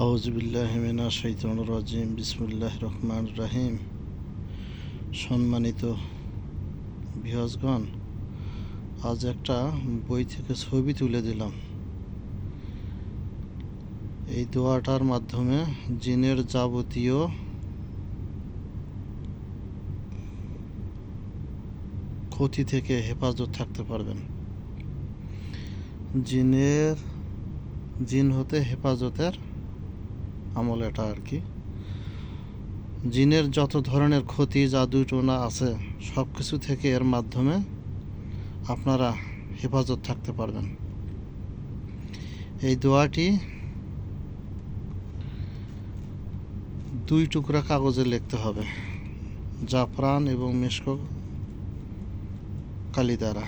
আউজবিল্লাহমিনা বিসমুল্লাহ রহমান রাহিম। সম্মানিত বিহজগণ আজ একটা বই থেকে ছবি তুলে দিলাম। এই দোয়াটার মাধ্যমে জিনের যাবতীয় ক্ষতি থেকে হেফাজত থাকতে পারবেন। জিনের, জিন হতে হেফাজতের আমল এটা আর কি। জিনের যত ধরনের ক্ষতি, জাদু, টোনা আছে সব কিছু থেকে এর মাধ্যমে আপনারা হেফাজত থাকতে পারবেন। এই দোয়াটি দুই টুকরা কাগজে লিখতে হবে, জাফরান এবং মেশক কালি দ্বারা।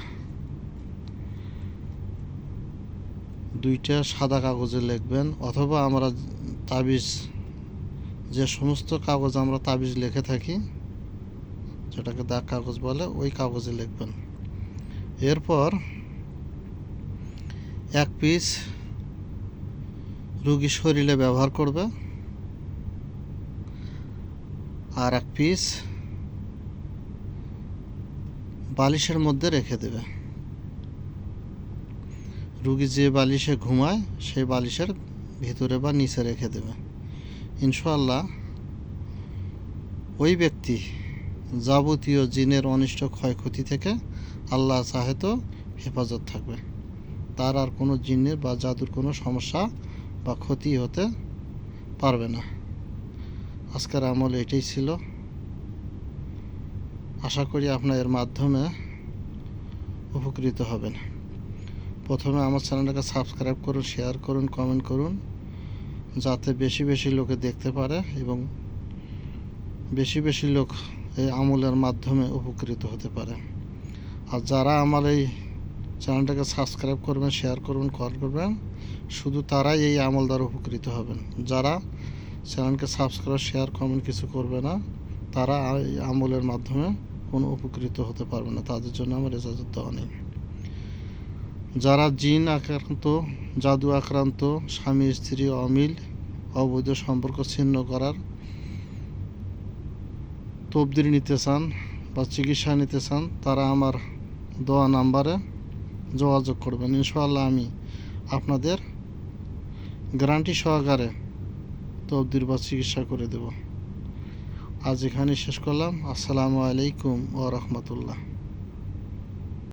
দুইটা সাদা কাগজে লিখবেন, অথবা আমরা তাবিজ, যে সমস্ত কাগজ আমরা তাবিজ লিখে থাকি, যেটাকে দাগ কাগজ বলে, ওই কাগজে লিখবেন। এরপর এক পিস রুগী শরীরে ব্যবহার করবে, আর এক পিস বালিশের মধ্যে রেখে দেবে। রুগী যে বালিশে ঘুমায়, সেই বালিশের ভিতরে বা নিচে রেখে দেবে। ইনশাল্লাহ ওই ব্যক্তি যাবতীয় জিনের অনিষ্ট ক্ষয়ক্ষতি থেকে আল্লাহ চাহে তো হেফাজত থাকবে। তার আর কোনো জিনের বা জাদুর কোনো সমস্যা বা ক্ষতি হতে পারবে না। আজকের আমল এটাই ছিল। আশা করি আপনার এর মাধ্যমে উপকৃত হবেন। প্রথমে আমার চ্যানেলটাকে সাবস্ক্রাইব করুন, শেয়ার করুন, কমেন্ট করুন। যাতে বেশি বেশি লোকে দেখতে পারে এবং বেশি বেশি লোক এই আমলের মাধ্যমে উপকৃত হতে পারে। আর যারা আমার এই চ্যানেলটাকে সাবস্ক্রাইব করবেন, শেয়ার করবেন, কল করবেন, শুধু তারাই এই আমল দ্বারা উপকৃত হবেন। যারা চ্যানেলকে সাবস্ক্রাইব, শেয়ার, কমেন্ট কিছু করবে না, তারা এই আমলের মাধ্যমে কোনো উপকৃত হতে পারবে না। তাদের জন্য আমার এজাজত দেওয়া নেই। যারা জিন আক্রান্ত, জাদু আক্রান্ত, স্বামী, স্ত্রী, অমিল, অবৈধ সম্পর্ক ছিন্ন করার তবদির নিতে চান বা চিকিৎসা নিতে চান, তারা আমার দেওয়া নাম্বারে যোগাযোগ করবেন। ইনশাআল্লাহ আমি আপনাদের গ্যারান্টি সহকারে তবদির বা চিকিৎসা করে দেব। আজ এখানে শেষ করলাম। আসসালামু আলাইকুম ও রহমতুল্লাহ।